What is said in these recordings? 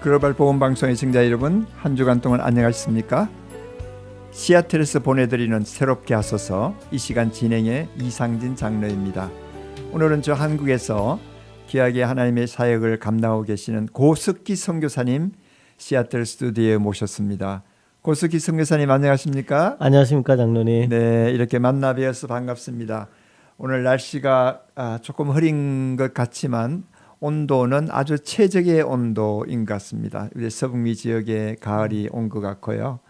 글로벌 보험 방송의 시청자 여러분 한 주간 동안 안녕하셨습니까? 시애틀에서 보내드리는 새롭게 하소서 이 시간 진행의 이상진 장로입니다. 오늘은 저 한국에서 귀하게 하나님의 사역을 감당하고 계시는 고석기 선교사님 시애틀 스튜디오에 모셨습니다. 고석기 선교사님 안녕하십니까? 안녕하십니까 장로님. 네, 이렇게 만나 뵈어서 반갑습니다. 오늘 날씨가 아, 조금 흐린 것 같지만 온도는 아주 최적의 온도인 것 같습니다. 우리 서북미 지역에 가을이 온 것 같고요.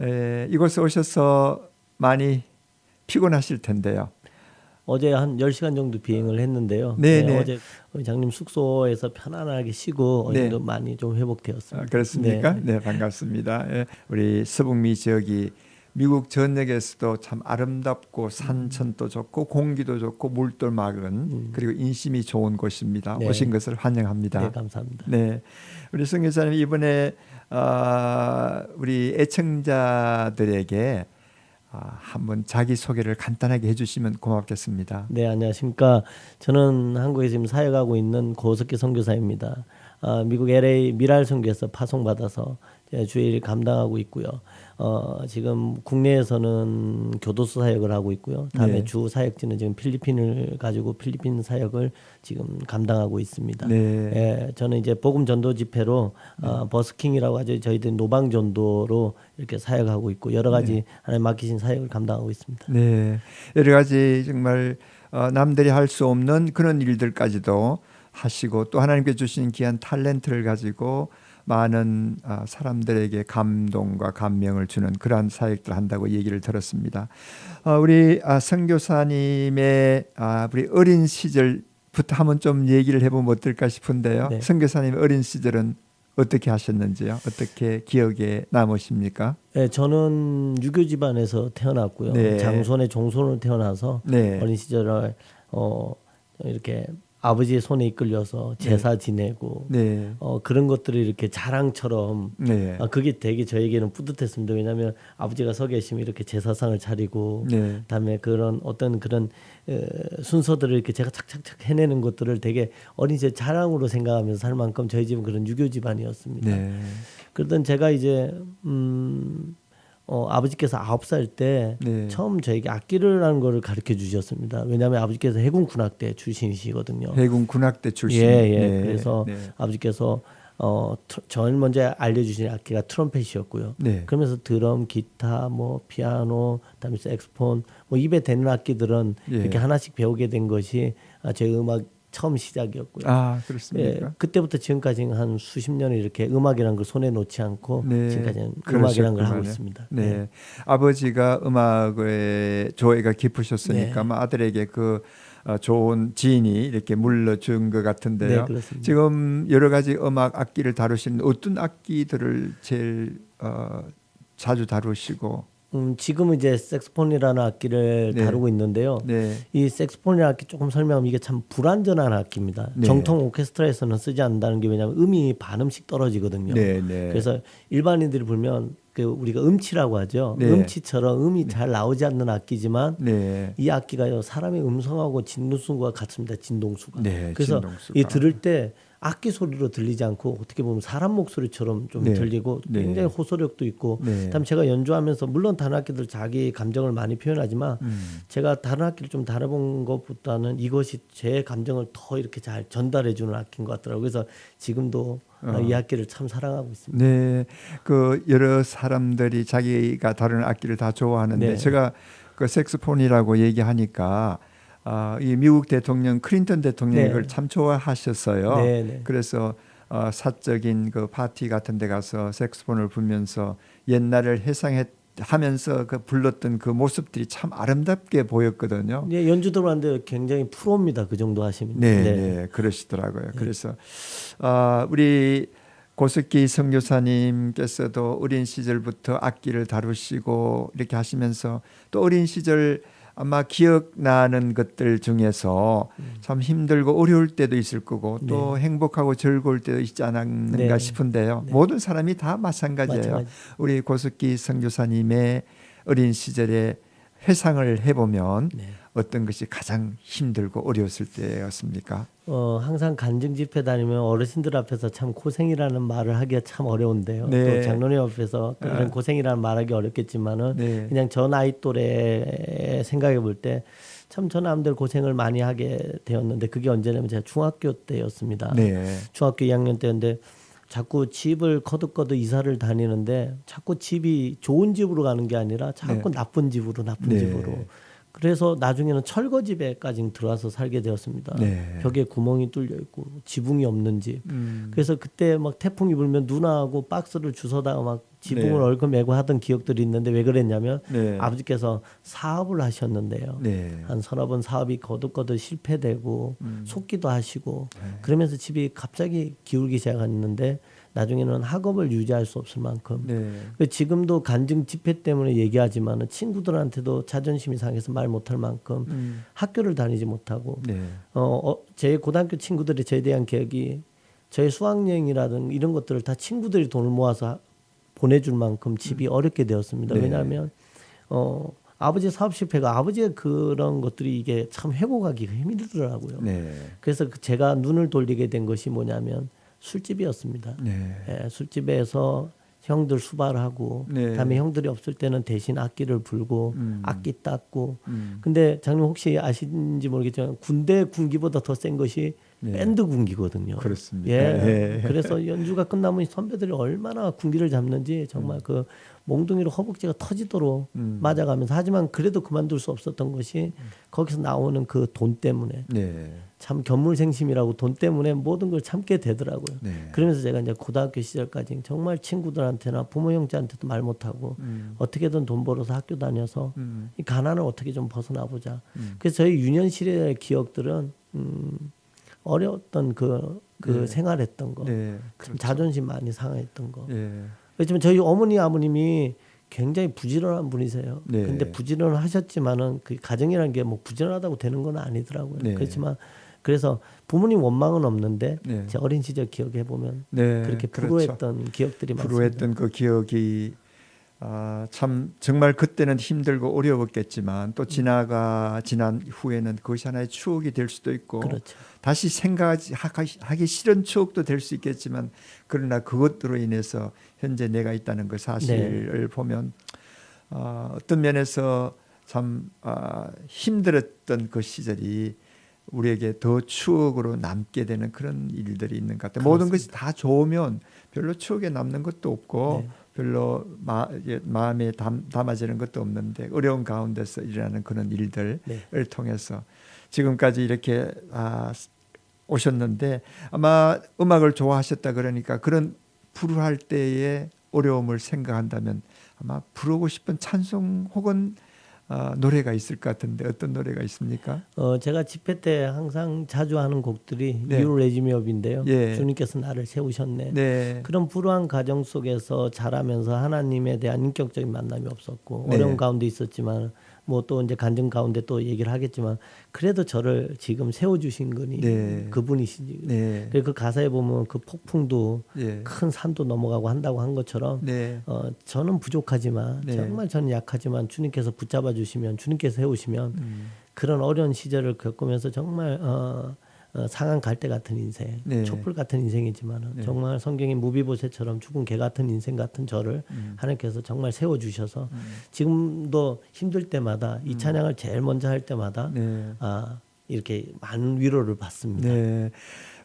에, 이곳에 오셔서 많이 피곤하실 텐데요. 어제 한 10시간 정도 비행을 했는데요. 네, 네. 어제 우리 장님 숙소에서 편안하게 쉬고 어느 네. 많이 좀 회복되었습니다. 아, 그렇습니까? 네. 네, 반갑습니다. 예, 우리 서북미 지역이 미국 전역에서도 참 아름답고 산천도 좋고 공기도 좋고 물도 맑은 그리고 인심이 좋은 곳입니다. 음. 네. 오신 것을 환영합니다. 네, 감사합니다. 네, 우리 성교사님 이번에 어, 우리 애청자들에게 어, 한번 자기 소개를 간단하게 해주시면 고맙겠습니다. 네, 안녕하십니까. 저는 한국에 지금 사역하고 있는 고석기 선교사입니다. 아, 미국 LA 미랄 선교에서 파송받아서 주일 감당하고 있고요. 어, 지금 국내에서는 교도소 사역을 하고 있고요. 다음에 네. 주 사역지는 지금 필리핀을 가지고 필리핀 사역을 지금 감당하고 있습니다. 네, 예, 저는 이제 복음 전도 집회로 어, 버스킹이라고 하죠. 저희들 노방 전도로 이렇게 사역하고 있고 여러 가지 하나님 맡기신 사역을 감당하고 있습니다. 네, 여러 가지 정말 어, 남들이 할 수 없는 그런 일들까지도 하시고 또 하나님께 주신 귀한 탤런트를 가지고 많은 아, 사람들에게 감동과 감명을 주는 그러한 사역들 한다고 얘기를 들었습니다. 어, 우리 아, 선교사님의 아, 우리 어린 시절부터 한번 좀 얘기를 해보면 어떨까 싶은데요. 네. 선교사님 어린 시절은 어떻게 하셨는지요? 어떻게 기억에 남으십니까? 예, 저는 유교 집안에서 태어났고요. 네. 장손의 종손으로 태어나서 네, 어린 시절을 어 이렇게 아버지의 손에 이끌려서 제사 지내고 네, 어 그런 것들을 이렇게 자랑처럼 네, 아, 그게 되게 저에게는 뿌듯했습니다. 왜냐하면 아버지가 서 계시면 이렇게 제사상을 차리고 네. 그다음에 그런 어떤 그런 어, 순서들을 이렇게 제가 착착착 해내는 것들을 되게 어린 시절 자랑으로 생각하면서 살 만큼 저희 집은 그런 유교 집안이었습니다. 네. 그러던 제가 이제 음, 어, 아버지께서 아홉 살때 네. 처음 저에게 악기를 하는 거를 가르쳐 주셨습니다. 왜냐하면 아버지께서 해군 군악대 출신이시거든요. 해군 군악대 출신. 예, 예. 네, 그래서 네. 아버지께서 어, 트- 제일 먼저 알려주신 악기가 트럼펫이었고요. 네. 그러면서 드럼, 기타, 뭐 피아노, 그다음에 색스폰, 뭐 입에 대는 악기들은 예. 이렇게 하나씩 배우게 된 것이 아, 제 음악 처음 시작이었고요. 아 예, 그렇습니까? 그때부터 지금까지 한 수십 년을 이렇게 음악이라는 걸 손에 놓지 않고 네, 지금까지는 음악이라는 걸 하고. 있습니다. 네. 아버지가 음악에 조예가 깊으셨으니까 네. 아마 아들에게 그 어, 좋은 지인이 이렇게 물러준 것 같은데요. 네. 지금 여러 가지 음악 악기를 다루시는 어떤 악기들을 제일 어, 자주 다루시고 음, 지금은 이제 색스폰이라는 악기를 네. 다루고 있는데요. 네. 이 색스폰이라는 악기 조금 설명하면 이게 참 불완전한 악기입니다. 네. 정통 오케스트라에서는 쓰지 않는다는 게 왜냐하면 음이 반음씩 떨어지거든요. 네, 네. 그래서 일반인들이 불면 그 우리가 음치라고 하죠. 네. 음치처럼 음이 잘 나오지 않는 악기지만 네. 이 악기가요 사람의 음성하고 진동수가 같습니다. 진동수가. 네, 그래서 진동수가. 이 들을 때 악기 소리로 들리지 않고 어떻게 보면 사람 목소리처럼 좀 네. 들리고 네. 굉장히 호소력도 있고 네. 그다음 제가 연주하면서 물론 다른 악기들 자기 감정을 많이 표현하지만 음. 제가 다른 악기를 좀 다뤄본 것보다는 이것이 제 감정을 더 이렇게 잘 전달해 주는 악기인 것 같더라고요. 그래서 지금도 어. 이 악기를 참 사랑하고 있습니다. 네, 그 여러 사람들이 자기가 다루는 악기를 다 좋아하는데 네. 제가 그 색스폰이라고 얘기하니까 아, 이 미국 대통령 클린턴 대통령이 네. 이걸 참 좋아하셨어요. 네, 네. 그래서 어, 사적인 그 파티 같은 데 가서 색스폰을 불면서 옛날을 회상해 하면서 그 불렀던 그 모습들이 참 아름답게 보였거든요. 예, 연주 들어봤는데 굉장히 프로입니다. 그 정도 하시면. 네, 네, 그러시더라고요. 그래서 아, 우리 고석기 선교사님께서도 어린 시절부터 악기를 다루시고 이렇게 하시면서 또 어린 시절 아마 기억나는 것들 중에서 참 힘들고 어려울 때도 있을 거고 또 행복하고 즐거울 때도 있지 않았는가 네. 싶은데요. 네. 모든 사람이 다 마찬가지예요. 마찬가지. 우리 고석기 선교사님의 어린 시절에 회상을 해보면 네. 어떤 것이 가장 힘들고 어려웠을 때였습니까? 어, 항상 간증 집회 다니면 어르신들 앞에서 참 고생이라는 말을 하기가 참 어려운데요. 네. 또 장로님 앞에서 그런 고생이라는 말하기 어렵겠지만은 네. 그냥 저 나이 또래 생각해 볼 때 참 저 남들 고생을 많이 하게 되었는데 그게 언제냐면 제가 중학교 때였습니다. 네. 중학교 2학년 때인데 자꾸 집을 거듭거듭 이사를 다니는데 자꾸 집이 좋은 집으로 가는 게 아니라 자꾸 나쁜 집으로 나쁜 네. 집으로 그래서 나중에는 철거 집에까지 들어와서 살게 되었습니다. 네. 벽에 구멍이 뚫려 있고 지붕이 없는 집. 음. 그래서 그때 막 태풍이 불면 누나하고 박스를 주워다가 막 지붕을 네. 얼굴 메고 하던 기억들이 있는데 왜 그랬냐면 네. 아버지께서 사업을 하셨는데요. 네. 한 서너 번 사업이 거듭거듭 실패되고 음. 속기도 하시고 네. 그러면서 집이 갑자기 기울기 시작했는데 나중에는 학업을 유지할 수 없을 만큼 네. 그 지금도 간증 집회 때문에 얘기하지만은 친구들한테도 자존심이 상해서 말 못할 만큼 음. 학교를 다니지 못하고 네. 어, 어, 제 고등학교 친구들이 저에 대한 기억이 저의 수학여행이라든 이런 것들을 다 친구들이 돈을 모아서 하- 보내줄 만큼 집이 어렵게 되었습니다. 네. 왜냐하면 어, 아버지 사업 실패가 아버지의 그런 것들이 이게 참 회복하기가 힘들더라고요. 네. 그래서 그 제가 눈을 돌리게 된 것이 뭐냐면 술집이었습니다. 네. 예, 술집에서 형들 수발하고 네. 그다음에 형들이 없을 때는 대신 악기를 불고 음. 악기 닦고 음. 근데 장님 혹시 아시는지 모르겠지만 군대 군기보다 더 센 것이 네. 밴드 군기거든요. 그렇습니다. 예. 예. 그래서 연주가 끝나면 선배들이 얼마나 군기를 잡는지 정말 그 몽둥이로 허벅지가 터지도록 음. 맞아가면서 하지만 그래도 그만둘 수 없었던 것이 거기서 나오는 그 돈 때문에 네. 참 견물생심이라고 돈 때문에 모든 걸 참게 되더라고요. 네. 그러면서 제가 이제 고등학교 시절까지 정말 친구들한테나 부모 형제한테도 말 못하고 음. 어떻게든 돈 벌어서 학교 다녀서 음. 이 가난을 어떻게 좀 벗어나 보자. 음. 그래서 저희 유년시대의 기억들은 음, 어려웠던 그, 그 네. 생활했던 거, 네. 참 자존심 많이 상했던 거. 예. 그렇지만 저희 어머니 아버님이 굉장히 부지런한 분이세요. 네. 근데 부지런하셨지만은 그 가정이라는 게 뭐 부지런하다고 되는 건 아니더라고요. 네. 그렇지만 그래서 부모님 원망은 없는데 네. 제 어린 시절 기억해 보면 네. 그렇게 그렇죠. 불우했던 기억들이 많습니다. 불우했던 그 기억이 아, 참 정말 그때는 힘들고 어려웠겠지만 또 지나가 지난 후에는 그것이 하나의 추억이 될 수도 있고 그렇죠. 다시 생각하기 싫은 추억도 될 수 있겠지만 그러나 그것으로 인해서 현재 내가 있다는 그 사실을 보면 어, 어떤 면에서 참 아, 힘들었던 그 시절이 우리에게 더 추억으로 남게 되는 그런 일들이 있는 것 같아요. 모든 것이 다 좋으면 별로 추억에 남는 것도 없고 네. 별로 마, 마음에 담, 담아지는 것도 없는데 어려운 가운데서 일어나는 그런 일들을 네. 통해서 지금까지 이렇게 아, 오셨는데 아마 음악을 좋아하셨다 그러니까 그런 불우할 때의 어려움을 생각한다면 아마 부르고 싶은 찬송 혹은 아, 노래가 있을 것 같은데 어떤 노래가 있습니까? 어 제가 집회 때 항상 자주 하는 곡들이 네. You Raise Me Up인데요. 예. 주님께서 나를 세우셨네. 네. 그런 불우한 가정 속에서 자라면서 하나님에 대한 인격적인 만남이 없었고 네. 어려운 가운데 있었지만 뭐 또 이제 간증 가운데 또 얘기를 하겠지만 그래도 저를 지금 세워 주신 분이 네. 그분이시지. 네. 그 가사에 보면 그 폭풍도 예. 큰 산도 넘어가고 한다고 한 것처럼 네. 어 저는 부족하지만 네. 정말 저는 약하지만 주님께서 붙잡아 주시면 주님께서 세우시면 음. 그런 어려운 시절을 겪으면서 정말 어, 어, 상한 갈대 같은 인생, 네. 촛불 같은 인생이지만 네. 정말 성경의 무비보셋처럼 죽은 개 같은 인생 같은 저를 음. 하나님께서 정말 세워 주셔서 지금도 힘들 때마다 이 찬양을 제일 먼저 할 때마다 네. 아 이렇게 많은 위로를 받습니다. 네.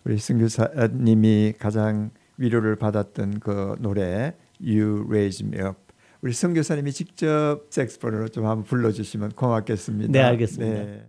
우리 승교사님이 가장 위로를 받았던 그 노래 You Raise Me Up. 우리 승교사님이 직접 색스폰으로 좀 한번 불러주시면 고맙겠습니다. 네, 알겠습니다.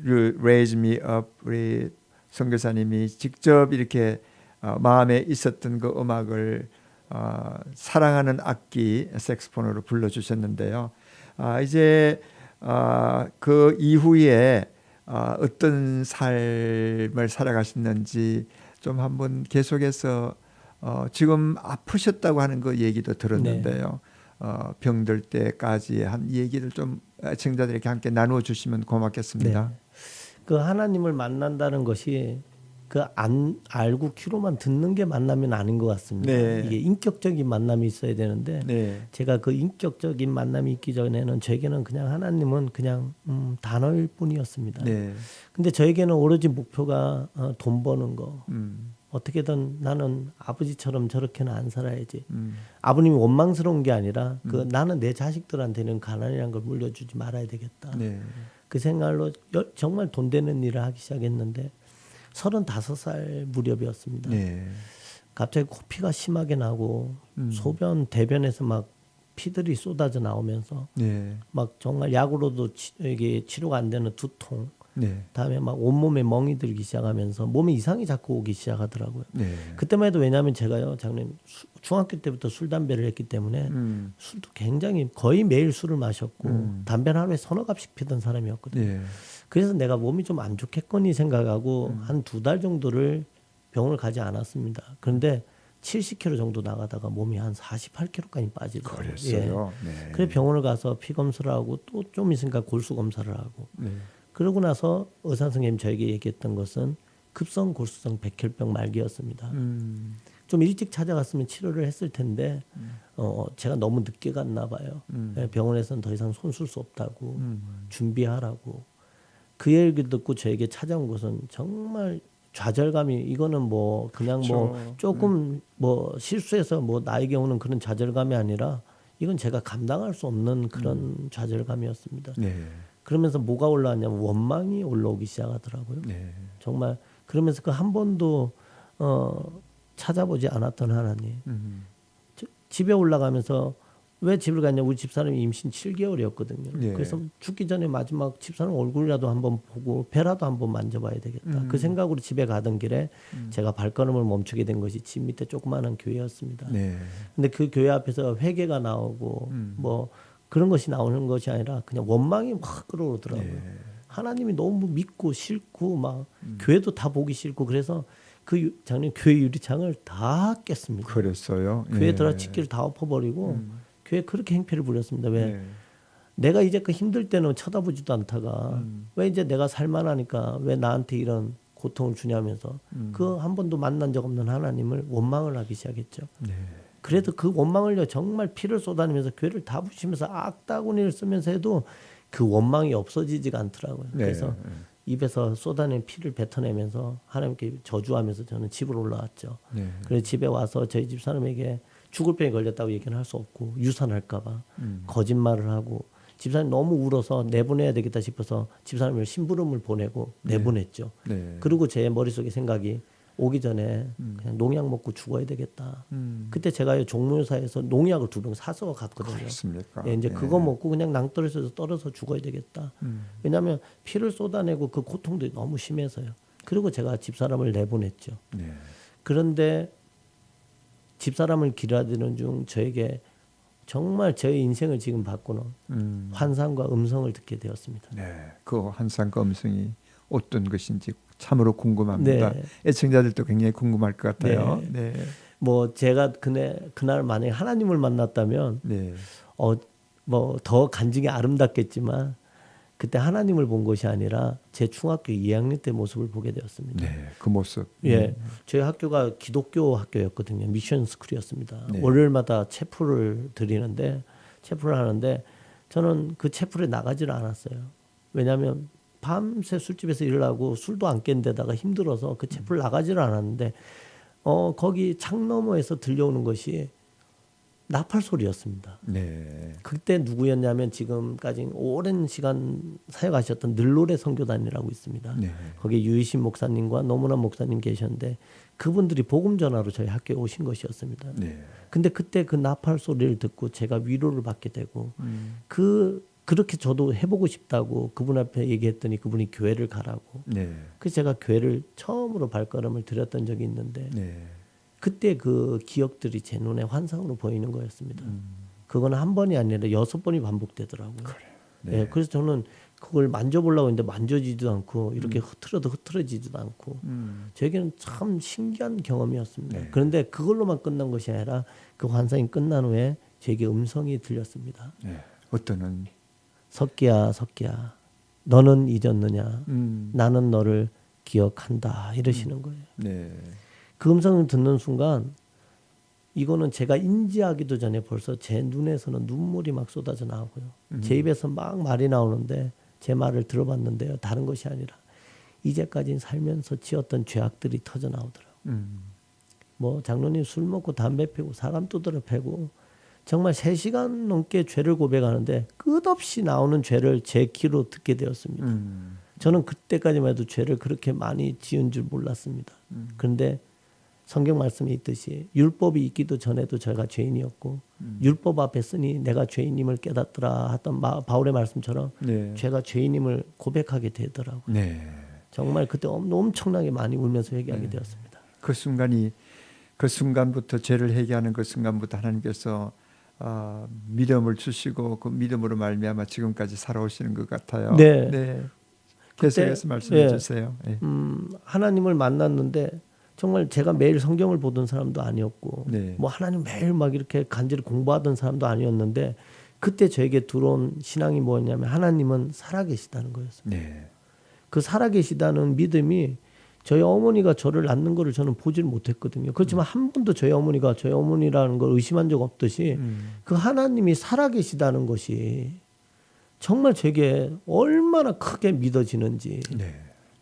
Raise Me Up 우리 선교사님이 직접 이렇게 어, 마음에 있었던 그 음악을 어, 사랑하는 악기 색스폰으로 불러주셨는데요. 아, 이제 아, 그 이후에 아, 어떤 삶을 살아가셨는지 좀 한번 계속해서 어, 지금 아프셨다고 하는 그 얘기도 들었는데요. 어, 병들 때까지 한 얘기를 좀 청자들에게 함께 나누어 주시면 고맙겠습니다. 그 하나님을 만난다는 것이 그 안 알고 귀로만 듣는 게 만남이 아닌 것 같습니다. 네. 이게 인격적인 만남이 있어야 되는데 네. 제가 그 인격적인 만남이 있기 전에는 저에게는 그냥 하나님은 그냥 음, 단어일 뿐이었습니다. 네. 근데 저에게는 오로지 목표가 어, 돈 버는 거. 음. 어떻게든 나는 아버지처럼 저렇게는 안 살아야지. 음. 아버님이 원망스러운 게 아니라 그 나는 내 자식들한테는 가난이라는 걸 물려주지 말아야 되겠다. 네. 그 여- 정말 돈 되는 일을 하기 시작했는데 서른다섯 살 무렵이었습니다. 네. 갑자기 코피가 심하게 나고 음. 소변 대변에서 막 피들이 쏟아져 나오면서 네. 막 정말 약으로도 치, 이게 치료가 안 되는 두통 네. 다음에 막 온몸에 멍이 들기 시작하면서 몸에 이상이 자꾸 오기 시작하더라고요. 네. 그때만 해도 왜냐하면 제가요 수- 중학교 때부터 술 담배를 했기 때문에 음. 술도 굉장히 거의 매일 술을 마셨고 음. 담배를 하루에 서너 갑씩 피던 사람이었거든요. 네. 그래서 내가 몸이 좀 안 좋겠거니 생각하고 음. 한두 달 정도를 병원을 가지 않았습니다. 그런데 70kg 정도 나가다가 몸이 한 48kg까지 빠지더라고요. 그랬어요. 예. 네. 그래 병원을 가서 피 검사를 하고 또 좀 있으니까 골수 검사를 하고 네. 그러고 나서 의사 선생님 저에게 얘기했던 것은 급성 골수성 백혈병 말기였습니다. 음. 좀 일찍 찾아갔으면 치료를 했을 텐데 어 제가 너무 늦게 갔나 봐요. 음. 예, 병원에서는 더 이상 손쓸 수 없다고 음. 준비하라고 그 얘기를 듣고 저에게 찾아온 것은 정말 좌절감이 이거는 뭐 그냥 뭐 그렇죠. 조금 뭐 실수해서 뭐 나에게 오는 그런 좌절감이 아니라 이건 제가 감당할 수 없는 그런 좌절감이었습니다. 네. 그러면서 뭐가 올라왔냐면 원망이 올라오기 시작하더라고요. 네. 정말 그러면서 그 한 번도 어 찾아보지 않았던 하나님 음. 저- 집에 올라가면서 왜 집을 갔냐 우리 집사람이 임신 7개월이었거든요. 예. 그래서 죽기 전에 마지막 집사람 얼굴이라도 한번 보고 배라도 한번 만져봐야 되겠다. 음. 그 생각으로 집에 가던 길에 제가 발걸음을 멈추게 된 것이 집 밑에 조그마한 교회였습니다. 네. 근데 그 교회 앞에서 회개가 나오고 음. 뭐 그런 것이 나오는 것이 아니라 그냥 원망이 확 끌어오더라고요. 네. 하나님이 너무 믿고 싫고 막 음. 교회도 다 보기 싫고 그래서 그 유- 작년 교회 유리창을 다 깼습니다. 그랬어요. 교회 예. 들어 치기를 다 엎어버리고 음. 교회 그렇게 행패를 부렸습니다. 왜 네. 내가 이제 그 힘들 때는 쳐다보지도 않다가 음. 왜 이제 내가 살만하니까 왜 나한테 이런 고통을 주냐면서 음. 그한 번도 만난 적 없는 하나님을 원망을 하기 시작했죠. 네. 그래도 그 원망을요 정말 피를 쏟아내면서 교회를 다 부시면서 악다구니를 쓰면서 해도 그 원망이 없어지지가 않더라고요. 네. 그래서 입에서 쏟아낸 피를 뱉어내면서 하나님께 저주하면서 저는 집으로 올라왔죠. 네. 그래서 집에 와서 저희 집 사람에게 죽을 병에 걸렸다고 얘기는 할 수 없고 유산할까봐 음. 거짓말을 하고 집사람이 너무 울어서 내보내야 되겠다 싶어서 집사람을 심부름을 보내고 내보냈죠. 네. 그리고 제 머릿속에 생각이 오기 전에 그냥 농약 먹고 죽어야 되겠다. 음. 그때 제가 종묘사에서 농약을 두 병 사서 갔거든요. 그렇습니까? 예, 이제 네. 그거 먹고 그냥 낭떠러져서 떨어서 죽어야 되겠다. 음. 왜냐하면 피를 쏟아내고 그 고통도 너무 심해서요. 그리고 제가 집사람을 내보냈죠. 네. 그런데 집사람을 기다리는 중 저에게 정말 저의 인생을 지금 바꾸는 음. 환상과 음성을 듣게 되었습니다. 네. 그 한상과 음성이 어떤 것인지 참으로 궁금합니다. 네. 애청자들도 굉장히 궁금할 것 같아요. 네. 뭐 제가 그날 그날 만약에 하나님을 만났다면 네. 어뭐 더 간증이 아름답겠지만 그때 하나님을 본 것이 아니라 제 중학교 2학년 때 모습을 보게 되었습니다. 네. 그 모습. 예, 저희 학교가 기독교 학교였거든요. 미션 스쿨이었습니다. 네. 월요일마다 체프를 드리는데 체프를 하는데 저는 그 체프에 나가지를 않았어요. 왜냐하면 밤새 술집에서 일을 하고 술도 안 깬 데다가 힘들어서 그 체프를 나가지를 않았는데 어 거기 창 너머에서 들려오는 것이 나팔 소리였습니다. 네. 그때 누구였냐면 지금까지 오랜 시간 사역하셨던 늘로레 선교단이라고 있습니다. 네. 거기 유이신 목사님과 노무남 목사님 계셨는데 그분들이 복음 전화로 저희 학교에 오신 것이었습니다. 네. 근데 그때 그 나팔 소리를 듣고 제가 위로를 받게 되고 음. 그 그렇게 저도 해보고 싶다고 그분 앞에 얘기했더니 그분이 교회를 가라고. 네. 그래서 제가 교회를 처음으로 발걸음을 들였던 적이 있는데 네. 그때 그 기억들이 제 눈에 환상으로 보이는 거였습니다. 음. 그거는 한 번이 아니라 여섯 번이 반복되더라고요. 네. 예, 그래서 저는 그걸 만져보려고 했는데 만져지지도 않고 이렇게 흐트러도 흐트러지지도 않고 음. 저에게는 참 신기한 경험이었습니다. 네. 그런데 그걸로만 끝난 것이 아니라 그 환상이 끝난 후에 제게 음성이 들렸습니다. 네. 어떤은 석기야, 석기야, 너는 잊었느냐? 음. 나는 너를 기억한다. 이러시는 거예요. 네. 그 음성을 듣는 순간 이거는 제가 인지하기도 전에 벌써 제 눈에서는 눈물이 막 쏟아져 나오고요. 제 입에서 막 말이 나오는데 제 말을 들어봤는데요. 다른 것이 아니라 이제까지 살면서 지었던 죄악들이 터져 나오더라고요. 음. 뭐 장로님 술 먹고 담배 피고 사람 두드려 패고 정말 3시간 넘게 죄를 고백하는데 끝없이 나오는 죄를 제 귀로 듣게 되었습니다. 음. 저는 그때까지만 해도 죄를 그렇게 많이 지은 줄 몰랐습니다. 그런데 성경 말씀이 있듯이 율법이 있기도 전에도 저희가 죄인이었고 율법 앞에 쓰니 내가 죄인임을 깨닫더라 했던 마- 바울의 말씀처럼 네. 죄가 죄인임을 고백하게 되더라고요. 네. 정말 그때 엄- 엄청나게 많이 울면서 회개하게 되었습니다. 그 순간이 그 순간부터 죄를 회개하는 그 순간부터 하나님께서 아, 믿음을 주시고 그 믿음으로 말미암아 지금까지 살아오시는 것 같아요. 네. 계속해서 말씀해 예. 주세요. 예. 음, 하나님을 만났는데 정말 제가 매일 성경을 보던 사람도 아니었고 네. 뭐 하나님 매일 막 이렇게 간절히 공부하던 사람도 아니었는데 그때 저에게 들어온 신앙이 뭐였냐면 하나님은 살아계시다는 거였어요. 네. 그 살아계시다는 믿음이 저희 어머니가 저를 낳는 거를 저는 보질 못했거든요. 그렇지만 한 번도 저희 어머니가 저희 어머니라는 걸 의심한 적 없듯이 음. 그 하나님이 살아계시다는 것이 정말 제게 얼마나 크게 믿어지는지 네.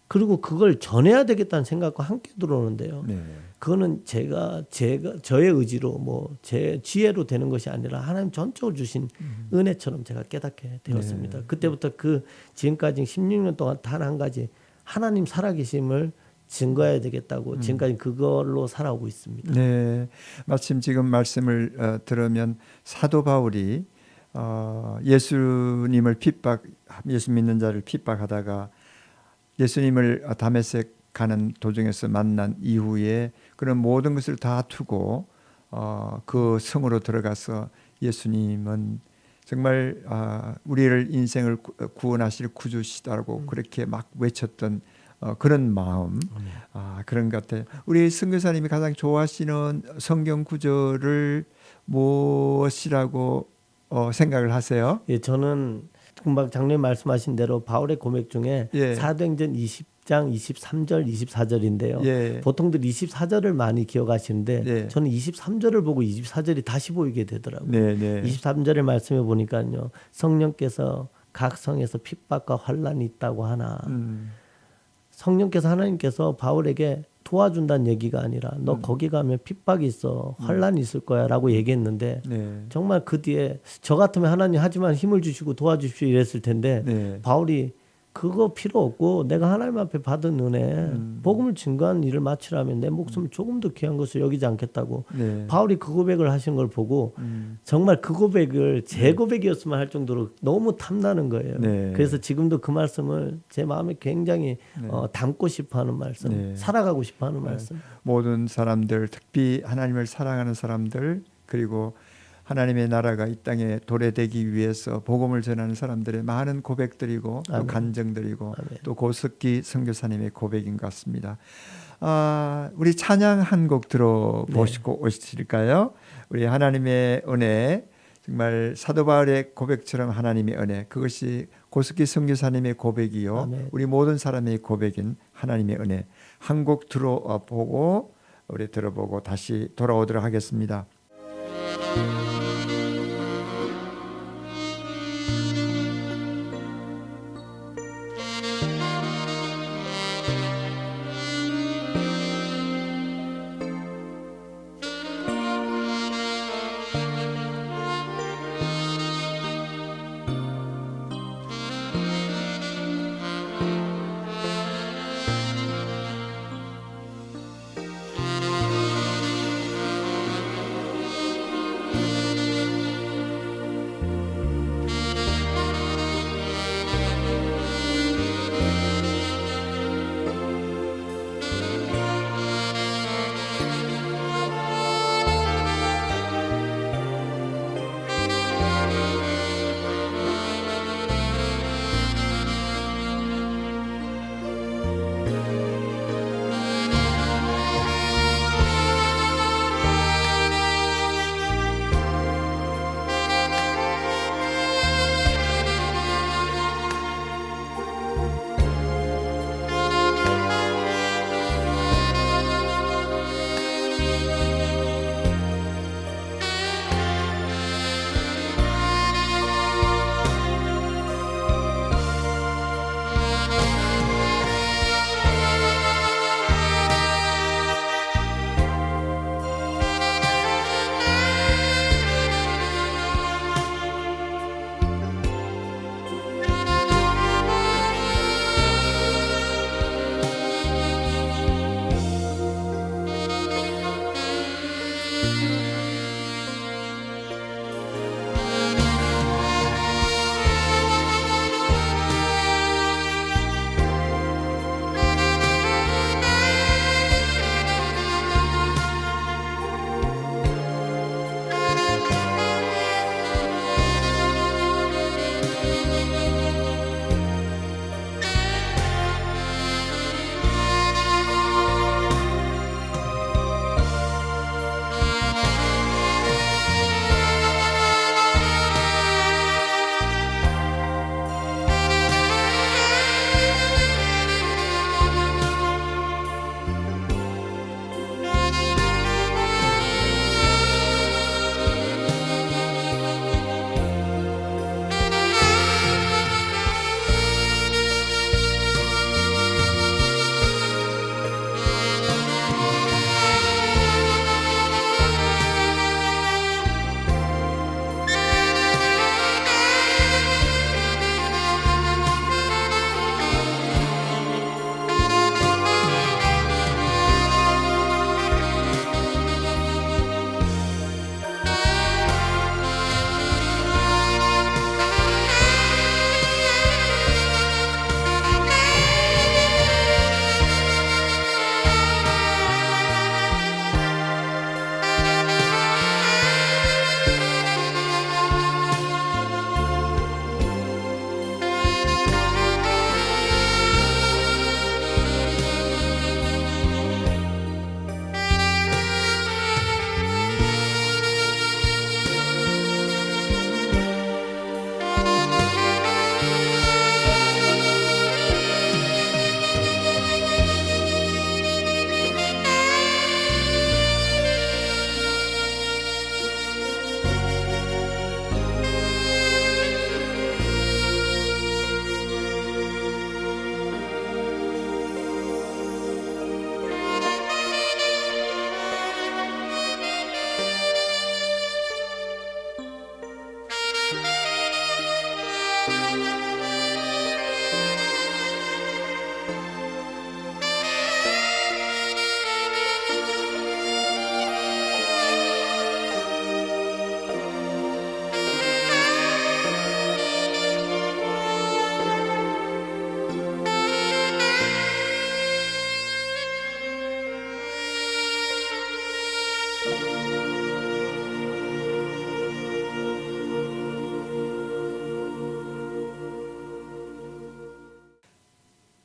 그리고 그걸 전해야 되겠다는 생각과 함께 들어오는데요. 네. 그거는 제가 제가 저의 의지로 뭐 제 지혜로 되는 것이 아니라 하나님 전적으로 주신 은혜처럼 제가 깨닫게 되었습니다. 그때부터 그 지금까지 16년 동안 단 한 가지 하나님 살아계심을 증거해야 되겠다고 지금까지 그걸로 살아오고 있습니다. 네. 마침 지금 말씀을 어, 들으면 사도 바울이 어, 예수님을 핍박 예수 믿는 자를 핍박하다가 예수님을 다메섹 가는 도중에서 만난 이후에 그런 모든 것을 다 두고 어, 그 성으로 들어가서 예수님은 정말 아, 우리를 인생을 구- 구원하실 구주시다고 그렇게 막 외쳤던 어, 그런 마음 아, 그런 것 같아요. 우리 선교사님이 가장 좋아하시는 성경 구절을 무엇이라고 어, 생각을 하세요? 예, 저는 금방 장로님 말씀하신 대로 바울의 고백 중에 예. 사도행전 20장 23절 24절인데요. 예. 보통들 24절을 많이 기억하시는데 네. 저는 23절을 보고 24절이 다시 보이게 되더라고요. 네, 네. 23절의 말씀에 보니까요. 성령께서 각 성에서 핍박과 환란이 있다고 하나 음, 성령께서 하나님께서 바울에게 도와준다는 얘기가 아니라 음. 너 거기 가면 핍박이 있어 환란이 있을 거야라고 얘기했는데 네. 정말 그 뒤에 저 같으면 하나님 하지만 힘을 주시고 도와주십시오 이랬을 텐데 네. 바울이 그거 필요 없고 내가 하나님 앞에 받은 은혜 음. 복음을 증거하는 일을 마치라면 내 목숨을 조금 더 귀한 것을 여기지 않겠다고 네. 바울이 그 고백을 하신 걸 보고 음, 정말 그 고백을 제 고백이었으면 할 정도로 너무 탐나는 거예요. 네. 그래서 지금도 그 말씀을 제 마음에 굉장히 네. 어, 담고 싶어하는 말씀, 네. 살아가고 싶어하는 말씀. 모든 사람들 특히 하나님을 사랑하는 사람들 그리고 하나님의 나라가 이 땅에 도래되기 위해서 복음을 전하는 사람들의 많은 고백들이고 또. 간증들이고 아멘. 또 고석기 선교사님의 고백인 것 같습니다. 아, 우리 찬양 한 곡 들어보시고 네. 오실까요? 우리 하나님의 은혜 정말 사도 바울의 고백처럼 하나님의 은혜 그것이 고석기 선교사님의 고백이요 아멘. 우리 모든 사람의 고백인 하나님의 은혜 한 곡 들어보고 우리 들어보고 다시 돌아오도록 하겠습니다.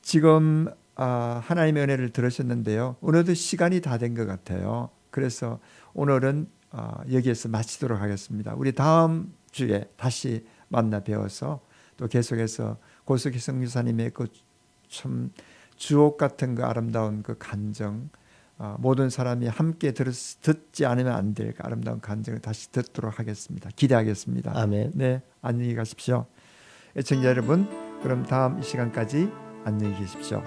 지금 아, 하나님의 은혜를 들으셨는데요. 오늘도 시간이 다 된 것 같아요. 그래서 오늘은 아, 여기에서 마치도록 하겠습니다. 우리 다음 주에 다시 만나 뵈어서 또 계속해서 고석희 성교사님의 그 참 주옥 같은 그 아름다운 그 간정 아, 모든 사람이 함께 들었, 듣지 않으면 안될그 아름다운 간정을 다시 듣도록 하겠습니다. 기대하겠습니다. 아멘. 네, 안녕히 가십시오. 애청자 여러분, 그럼 다음 이 시간까지 안녕히 계십시오.